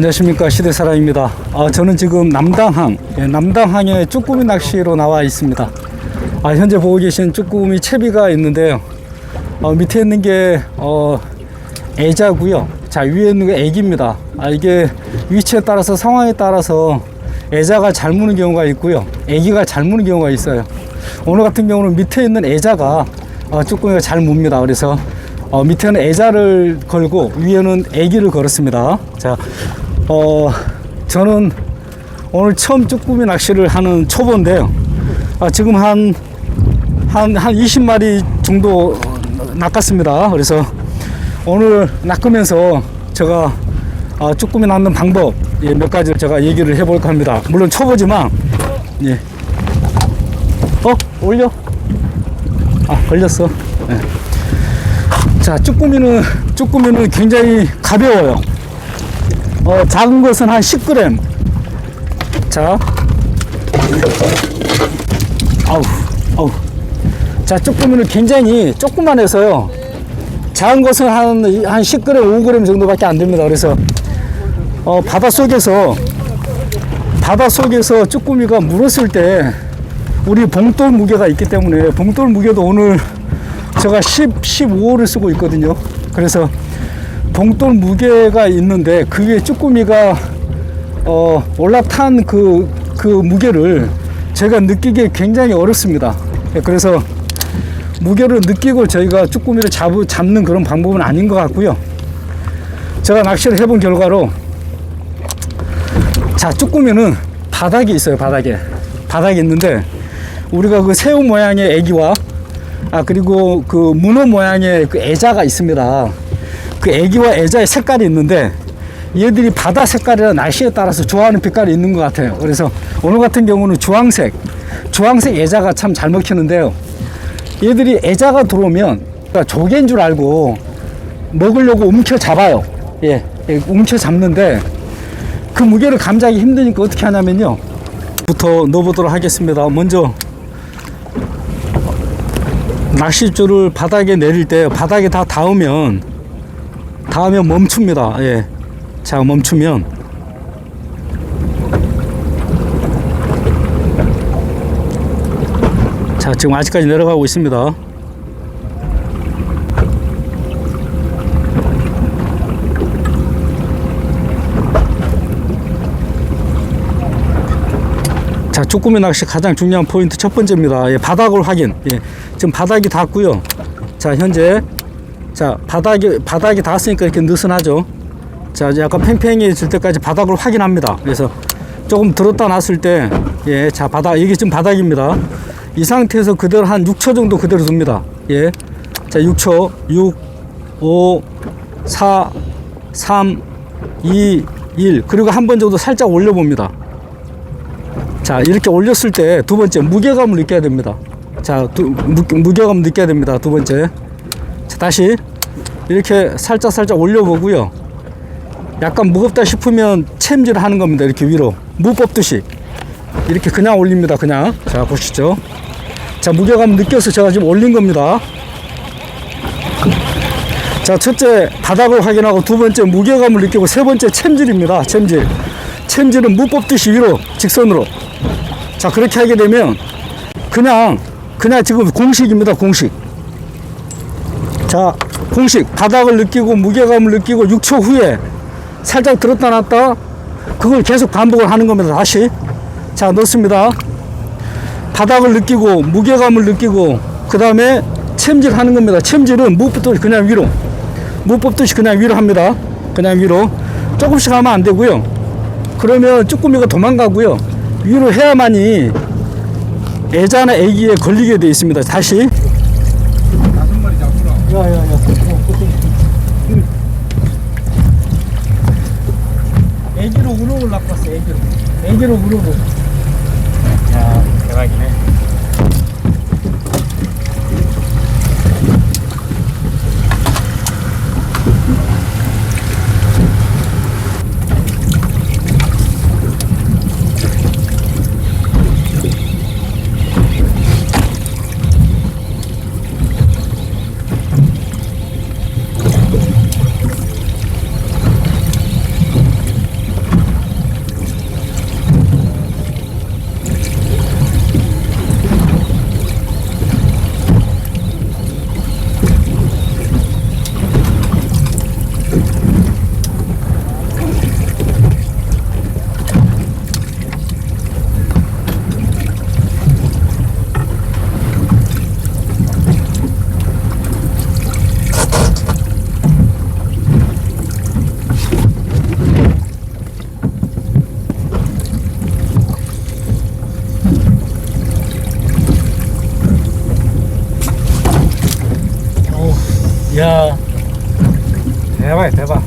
안녕하십니까 시대사람입니다. 아, 저는 지금 남당항, 예, 남당항에 쭈꾸미 낚시로 나와 있습니다. 아, 현재 보고 계신 쭈꾸미 채비가 있는데요. 어, 밑에 있는 게 어, 애자고요. 자 위에 있는 게 애기입니다. 아, 이게 위치에 따라서 상황에 따라서 애자가 잘 무는 경우가 있고요. 애기가 잘 무는 경우가 있어요. 오늘 같은 경우는 밑에 있는 애자가 어, 쭈꾸미가 잘 뭅니다. 그래서 어, 밑에는 애자를 걸고 위에는 애기를 걸었습니다. 자, 어, 저는 오늘 처음 쭈꾸미 낚시를 하는 초보인데요. 아, 지금 한, 한, 한 20마리 정도 낚았습니다. 그래서 오늘 낚으면서 제가 아, 쭈꾸미 낚는 방법 예, 몇 가지 제가 얘기를 해볼까 합니다. 물론 초보지만, 예. 어? 올려? 아, 걸렸어. 예. 자, 쭈꾸미는, 쭈꾸미는 굉장히 가벼워요. 어, 작은 것은 한 10g. 자. 아우, 아우. 자, 쭈꾸미는 굉장히 조그만해서요. 작은 것은 한, 한 10g, 5g 정도밖에 안 됩니다. 그래서, 어, 바다 속에서, 바다 속에서 쭈꾸미가 물었을 때, 우리 봉돌 무게가 있기 때문에, 봉돌 무게도 오늘 제가 10, 15호를 쓰고 있거든요. 그래서 봉돌 무게가 있는데 그게 쭈꾸미가 어, 올라탄 그, 그 무게를 제가 느끼기 굉장히 어렵습니다. 예, 그래서 무게를 느끼고 저희가 쭈꾸미를 잡, 잡는 그런 방법은 아닌 것 같고요. 제가 낚시를 해본 결과로 자, 쭈꾸미는 바닥이 있어요, 바닥에. 바닥이 있는데 우리가 그 새우 모양의 애기와 아 그리고 그 문어 모양의 그 애자가 있습니다. 그 애기와 애자의 색깔이 있는데 얘들이 바다 색깔이나 날씨에 따라서 좋아하는 빛깔이 있는 것 같아요. 그래서 오늘 같은 경우는 주황색, 주황색 애자가 참 잘 먹히는데요. 얘들이 애자가 들어오면 그러니까 조개인 줄 알고 먹으려고 움켜 잡아요. 예, 예, 움켜 잡는데 그 무게를 감지하기 힘드니까 어떻게 하냐면요. 부터 넣어보도록 하겠습니다. 먼저 낚싯줄을 바닥에 내릴 때 바닥에 다 닿으면 닿으면 멈춥니다. 예. 자, 멈추면 자, 지금 아직까지 내려가고 있습니다. 자, 쭈꾸미 낚시 가장 중요한 포인트 첫 번째입니다. 예, 바닥을 확인. 예, 지금 바닥이 닿고요. 자, 현재 자 바닥이 바닥이 닿았으니까 이렇게 느슨하죠. 자, 약간 팽팽해질 때까지 바닥을 확인합니다. 그래서 조금 들었다 놨을 때, 예, 자 바닥 이게 지금 바닥입니다. 이 상태에서 그대로 한 6초 정도 그대로 둡니다. 예, 자 6초, 6, 5, 4, 3, 2, 1 그리고 한 번 정도 살짝 올려 봅니다. 자 이렇게 올렸을 때 두 번째 무게감을 느껴야 됩니다 자 두, 무, 무게감 느껴야 됩니다 두 번째 자 다시 이렇게 살짝 살짝 올려보고요. 약간 무겁다 싶으면 챔질을 하는 겁니다 이렇게 위로. 무 뽑듯이. 이렇게 그냥 올립니다 그냥. 자 보시죠. 자 무게감 느껴서 제가 지금 올린 겁니다. 자 첫째 바닥을 확인하고 두 번째 무게감을 느끼고 세 번째 챔질입니다 챔질. 챔질은 무 뽑듯이 위로 직선으로. 자 그렇게 하게 되면 그냥 그냥 지금 공식입니다 공식 자 공식 바닥을 느끼고 무게감을 느끼고 6초 후에 살짝 들었다 놨다 그걸 계속 반복을 하는 겁니다 다시. 자 넣습니다. 바닥을 느끼고 무게감을 느끼고 그 다음에 챔질 하는 겁니다. 챔질은 무 뽑듯이 그냥 위로 무 뽑듯이 그냥 위로 합니다. 그냥 위로. 조금씩 하면 안 되고요. 그러면 쭈꾸미가 도망가고요. 위로 해야만이 애자나 애기에 걸리게 되어 있습니다. 다시. 다섯 마리 잡으라. 야야야. 애기로 우럭을 낚았어. 애기로. 애기로 우럭을. 来吧，来吧。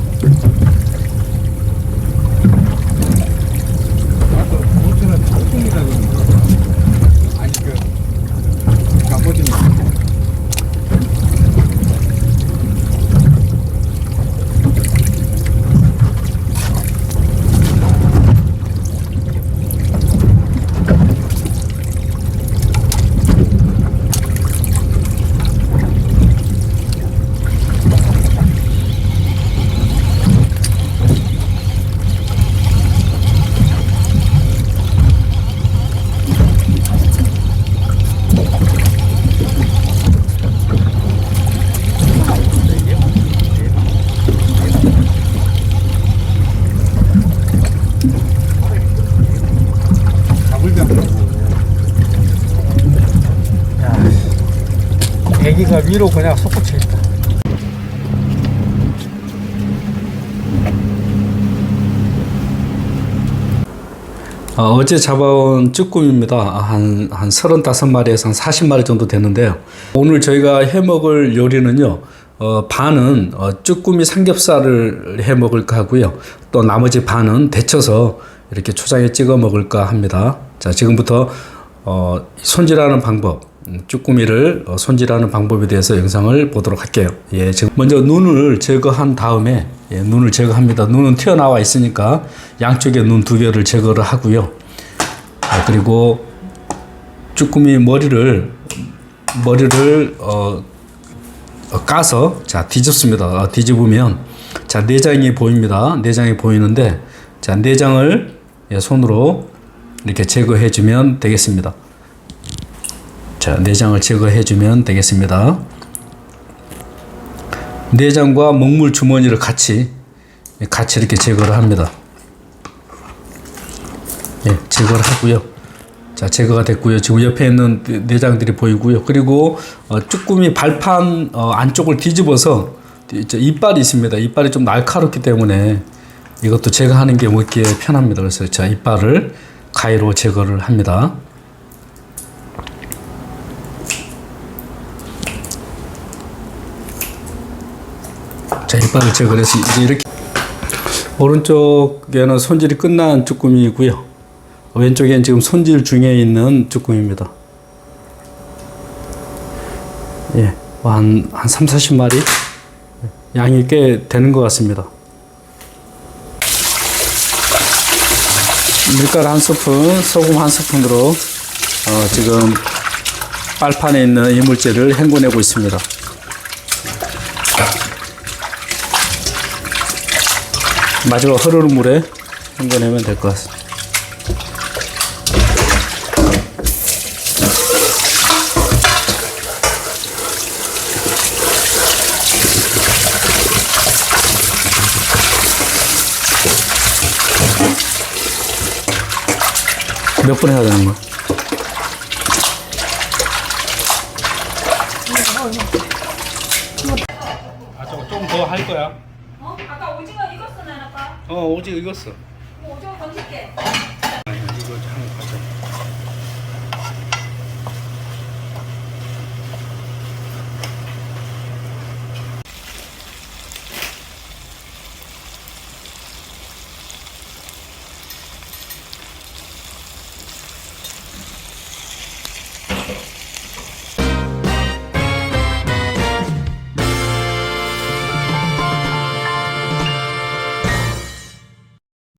그냥 위로 그냥 솟구치겠다. 어, 어제 잡아온 쭈꾸미입니다. 한, 한 35마리에서 한 40마리 정도 되는데요. 오늘 저희가 해 먹을 요리는요, 어, 반은 어, 쭈꾸미 삼겹살을 해 먹을까 하고요. 또 나머지 반은 데쳐서 이렇게 초장에 찍어 먹을까 합니다. 자, 지금부터 어, 손질하는 방법, 음, 쭈꾸미를 어, 손질하는 방법에 대해서 영상을 보도록 할게요. 예, 지금 먼저 눈을 제거한 다음에 예, 눈을 제거합니다. 눈은 튀어나와 있으니까 양쪽에 눈 두 개를 제거를 하고요. 아, 그리고 쭈꾸미 머리를 머리를 어, 어, 까서 자 뒤집습니다. 어, 뒤집으면 자 내장이 보입니다. 내장이 보이는데 자 내장을 예, 손으로 이렇게 제거해 주면 되겠습니다. 자 내장을 제거해 주면 되겠습니다. 내장과 먹물 주머니를 같이 같이 이렇게 제거를 합니다. 예, 제거를 하고요. 자, 제거가 됐고요. 지금 옆에 있는 내- 내장들이 보이고요. 그리고 어, 쭈꾸미 발판 어, 안쪽을 뒤집어서 이빨이 있습니다. 이빨이 좀 날카롭기 때문에 이것도 제거하는 게 먹기에 편합니다. 그래서 자, 이빨을 가위로 제거를 합니다. 자, 이빨을 제거해서 이제 이렇게 오른쪽에는 손질이 끝난 쭈꾸미이고요. 왼쪽엔 지금 손질 중에 있는 쭈꾸미입니다. 예, 한, 한 3, 40마리? 양이 꽤 되는 것 같습니다. 밀가루 한 스푼, 소금 한 스푼으로 어, 지금 빨판에 있는 이물질을 헹궈내고 있습니다. 마지막 흐르는 물에 헹궈내면 될 것 같습니다. 몇 분 해야 되는 거야? 아, 저거 좀더 할 거야. 어, 오징어 익었어. 오징어 건질게. 어? 이거 한